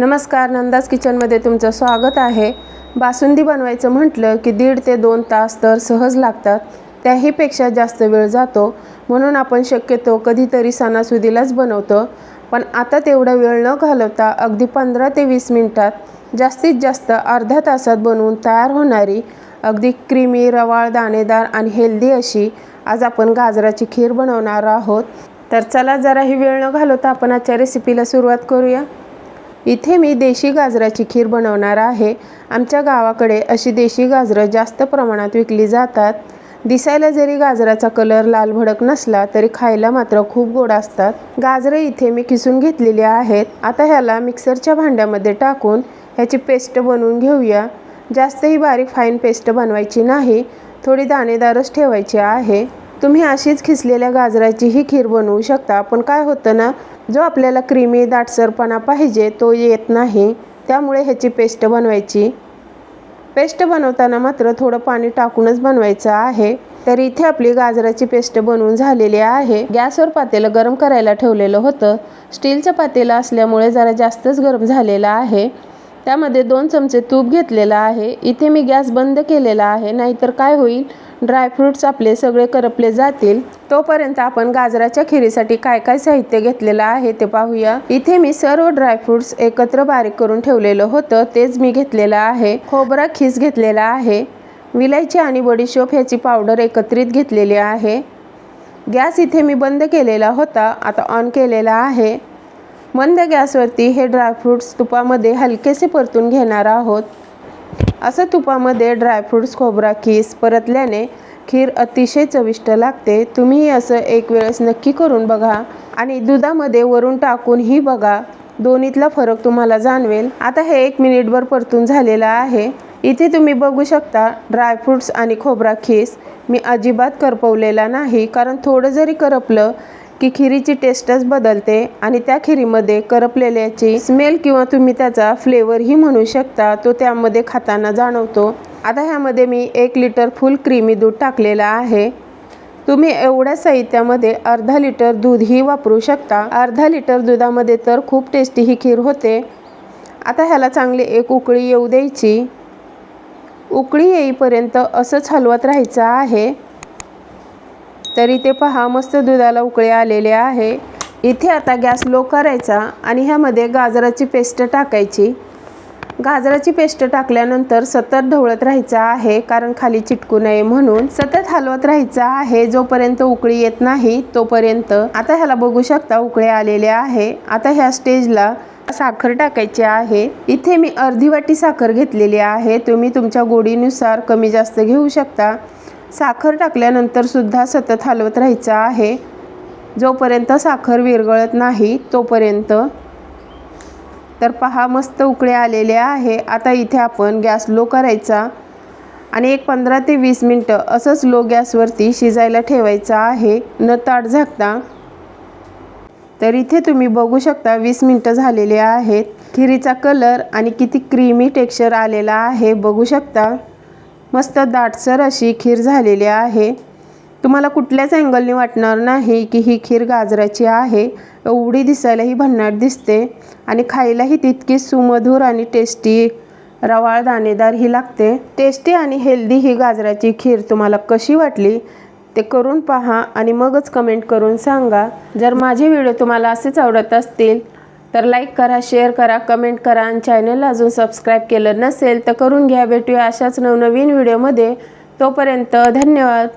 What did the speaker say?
नमस्कार नंदाज किचनमध्ये तुमचं स्वागत आहे. बासुंदी बनवायचं म्हटलं की दीड ते दोन तास तर सहज लागतात. त्याहीपेक्षा जास्त वेळ जातो. म्हणून आपण शक्यतो कधीतरी सणासुदीलाच बनवतो. पण आता तेवढा वेळ न घालवता अगदी पंधरा ते वीस मिनटात जास्तीत जास्त अर्ध्या तासात बनवून तयार होणारी अगदी क्रीमी रवाळ दाणेदार आणि हेल्दी अशी आज आपण गाजराची खीर बनवणार आहोत. तर चला जराही वेळ न घालवता आपण आजच्या रेसिपीला सुरुवात करूया. इथे मी देशी गाजराची खीर बनवणार आहे. आमच्या गावाकडे अशी देशी गाजरं जास्त प्रमाणात विकली जातात. दिसायला जरी गाजराचा कलर लाल भडक नसला तरी खायला मात्र खूप गोड असतात. गाजरं इथे मी किसून घेतलेली आहेत. आता ह्याला मिक्सरच्या भांड्यामध्ये टाकून ह्याची पेस्ट बनवून घेऊया. जास्तही बारीक फाईन पेस्ट बनवायची नाही थोडी दाणेदारच ठेवायची आहे. तुम्ही अशीच खिसलेल्या गाजराची ही खीर बनवू शकता पण काय होतं ना जो आपल्याला क्रीमी दाटसरपणा पाहिजे तो येत नाही त्यामुळे ह्याची पेस्ट बनवायची. पेस्ट बनवताना मात्र थोडं पाणी टाकूनच बनवायचं आहे. तर इथे आपली गाजराची पेस्ट बनवून झालेली आहे. गॅसवर पातेलं गरम करायला ठेवलेलं होतं. स्टीलचं पातेलं असल्यामुळे जरा जास्तच गरम झालेलं आहे. त्यामध्ये दोन चमचे तूप घेतलेलं आहे. इथे मी गॅस बंद केलेला आहे. नाहीतर काय होईल? ड्रायफ्रूट्स आपले सगळे करपले जातील. तोपर्यंत आपण गाजराच्या खिरीसाठी काय काय साहित्य घेतलेलं आहे ते पाहूया. इथे मी सर्व ड्रायफ्रूट्स एकत्र बारीक करून ठेवलेलं होतं. तेच मी घेतलेलं आहे. खोबरा खीस घेतलेला आहे. विलायची आणि बडीशोप ह्याची पावडर एकत्रित घेतलेली आहे. गॅस इथे मी बंद केलेला होता. आता ऑन केलेला आहे. मंद गॅसवरती हे ड्रायफ्रूट्स तुपामध्ये हलकेसे परतून घेणार आहोत. असं तुपामध्ये ड्रायफ्रूट्स खोबरा खीस परतल्याने खीर अतिशय चविष्ट लागते. तुम्ही असं एक वेळेस नक्की करून बघा आणि दुधामध्ये वरून टाकूनही बघा. दोन्हीतला फरक तुम्हाला जाणवेल. आता हे एक मिनिटभर परतून झालेलं आहे. इथे तुम्ही बघू शकता ड्रायफ्रूट्स आणि खोबरा खीस मी अजिबात करपवलेला नाही कारण थोडं जरी करपलं की खिरीची टेस्टच बदलते आणि त्या खिरीमध्ये करपलेल्याची स्मेल किंवा तुम्ही त्याचा फ्लेवरही म्हणू शकता तो त्यामध्ये खाताना जाणवतो. आता ह्यामध्ये मी एक लिटर फुल क्रीमी दूध टाकलेलं आहे. तुम्ही एवढ्या साहित्यामध्ये अर्धा लिटर दूधही वापरू शकता. अर्धा लिटर दुधामध्ये तर खूप टेस्टी ही खीर होते. आता ह्याला चांगली एक उकळी येऊ द्यायची. उकळी येईपर्यंत असंच हलवत राहायचं आहे. तरी ते पहा मस्त दुधाला उकळे आलेले आहे. इथे आता गॅस लो करायचा आणि ह्यामध्ये गाजराची पेस्ट टाकायची. गाजराची पेस्ट टाकल्यानंतर सतत ढवळत राहायचं आहे कारण खाली चिटकू नये म्हणून. सतत हलवत राहायचं आहे जोपर्यंत उकळी येत नाही तोपर्यंत. आता ह्याला बघू शकता उकळे आलेले आहे. आता ह्या स्टेजला साखर टाकायची आहे. इथे मी अर्धी वाटी साखर घेतलेली आहे. तुम्ही तुमच्या गोडीनुसार कमी जास्त घेऊ शकता. साखर टाकल्यानंतर सुद्धा सतत हलवत राहायचं आहे. जोपर्यंत साखर विरघळत नाही तोपर्यंत. तर पहा मस्त उकळे आलेले आहे. आता इथे आपण गॅस लो करायचा आणि एक पंधरा ते वीस मिनटं असंच लो गॅसवरती शिजायला ठेवायचं आहे. न ताट झाकता. तर इथे तुम्ही बघू शकता वीस मिनटं झालेले आहेत. खिरीचा कलर आणि किती क्रीमी टेक्स्चर आलेला आहे. बघू शकता. मस्त दाटसर अशी खीर झालेली आहे. तुम्हाला कुठल्याच अँगलने वाटणार नाही की ही खीर गाजराची आहे. एवढी दिसायलाही भन्नाट दिसते आणि खायलाही तितकी सुमधूर आणि टेस्टी रवाळ दाणेदार ही लागते. टेस्टी आणि हेल्दी ही गाजराची खीर तुम्हाला कशी वाटली ते करून पहा आणि मगच कमेंट करून सांगा. जर माझे व्हिडिओ तुम्हाला असेच आवडत असतील तर लाईक करा शेअर करा कमेंट करा आणि चॅनलला अजून सबस्क्राईब केलं नसेल तर करून घ्या. भेटूया अशाच नवनवीन व्हिडिओमध्ये तोपर्यंत धन्यवाद.